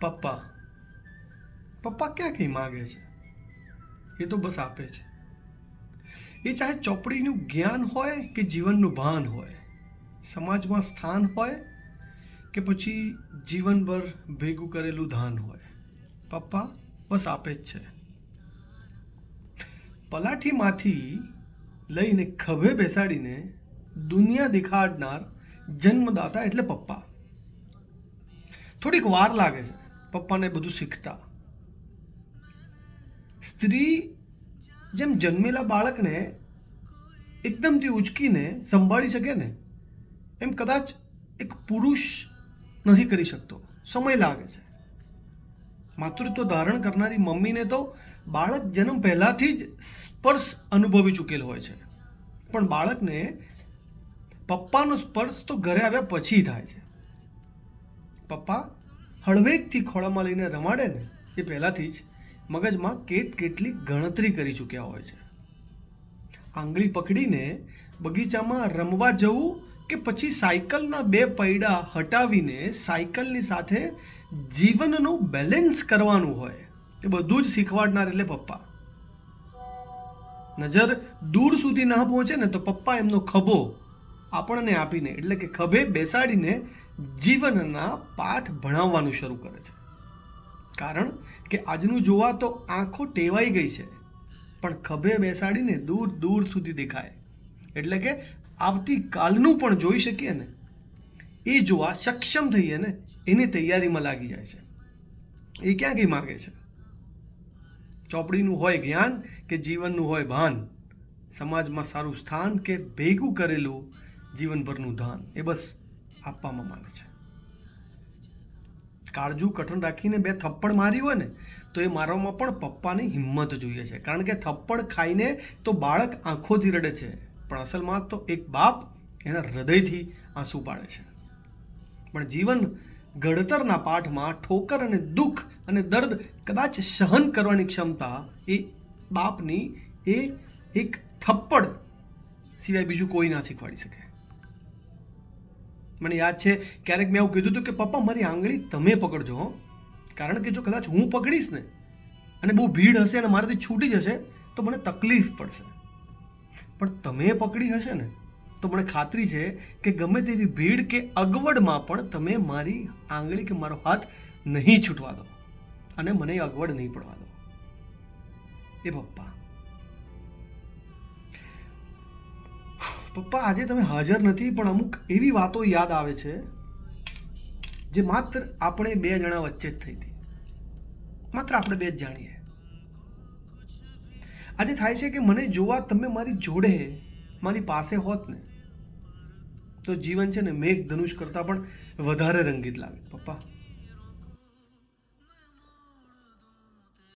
પપ્પા. પપ્પા ક્યાં કંઈ માગે છે? એ તો બસ આપે છે. એ ચાહે ચોપડીનું જ્ઞાન હોય કે જીવનનું ભાન હોય. સમાજમાં સ્થાન હોય કે પછી જીવનભર ભેગું કરેલું ધાન હોય. પપ્પા બસ આપે જ છે. પલાઠીમાંથી લઈને ખભે બેસાડીને દુનિયા દેખાડનાર જન્મદાતા એટલે પપ્પા. થોડીક વાર લાગે છે. પપ્પાને બધું શીખતા. સ્ત્રી જેમ જન્મેલા બાળકને એકદમથી ઉચકીને સંભાળી શકે ને, એમ કદાચ એક પુરુષ નથી કરી શકતો. સમય લાગે છે. માતૃત્વ ધારણ કરનારી મમ્મીને તો બાળક જન્મ પહેલાંથી જ સ્પર્શ અનુભવી ચૂકેલો હોય છે. પણ બાળકને પપ્પાનો સ્પર્શ તો ઘરે આવ્યા પછી થાય છે. પપ્પા હળવેકથી ખોળામાં લઈને રમાડે ને, એ પહેલાંથી જ મગજમાં કેટ કેટલી ગણતરી કરી ચૂક્યા હોય છે. આંગળી પકડીને બગીચામાં રમવા જવું કે પછી સાયકલના બે પૈડા હટાવીને સાયકલની સાથે જીવનનું બેલેન્સ કરવાનું હોય, એ બધું જ શીખવાડનાર એટલે પપ્પા. નજર દૂર સુધી ના પહોંચે ને તો પપ્પા એમનો ખભો આપણને આપીને, એટલે કે ખભે બેસાડીને જીવનના પાઠ ભણાવવાનું શરૂ કરે છે. કારણ કે આજનું જોવા તો આંખો ટેવાઈ ગઈ છે, પણ ખભે બેસાડીને દૂર દૂર સુધી દેખાય. એટલે કે આવતીકાલનું પણ જોઈ શકીએ ને, એ જોવા સક્ષમ થઈએ ને, એની તૈયારીમાં લાગી જાય છે. એ ક્યાં કંઈ માગે છે? ચોપડીનું હોય જ્ઞાન કે જીવનનું હોય ભાન? સમાજમાં સારું સ્થાન કે ભેગું કરેલું જીવનભરનું ધાન, એ બસ આપવામાં માંગે છે. કાળજું કઠણ રાખીને બે થપ્પડ મારી હોય ને, તો એ મારવામાં પણ પપ્પાની હિંમત જોઈએ છે. કારણ કે થપ્પડ ખાઈને તો બાળક આંખોથી રડે છે, પણ અસલમાં તો એક બાપ એના હૃદયથી આંસુ પાડે છે. પણ જીવન ઘડતરના પાઠમાં ઠોકર અને દુઃખ અને દર્દ કદાચ સહન કરવાની ક્ષમતા એ બાપની એ એક થપ્પડ સિવાય બીજું કોઈ ના શીખવાડી શકે. મને યાદ છે, ક્યારેક મેં એવું કીધું હતું કે, પપ્પા, મારી આંગળી તમે પકડજો, હો. કારણ કે જો કદાચ હું પકડીશ ને, અને બહુ ભીડ હશે અને મારાથી છૂટી જશે, તો મને તકલીફ પડશે. પણ તમે પકડી હશે ને, તો મને ખાતરી છે કે ગમે તેવી ભીડ કે અગવડમાં પણ તમે મારી આંગળી કે મારો હાથ નહીં છૂટવા દો. અને મને અગવડ નહીં પડવા દો. એ પપ્પા. પપ્પા, આજે તમે હાજર નથી, પણ અમુક એવી વાતો યાદ આવે છે જે માત્ર આપણે બે જણા વચ્ચે જ થઈ હતી. માત્ર આપણે બે જ જાણીએ. આજે થાય છે કે મને જોવા તમે મારી જોડે, મારી પાસે હોત ને, તો જીવન છે ને મેઘ ધનુષ કરતાં પણ વધારે રંગીત લાગે. પપ્પા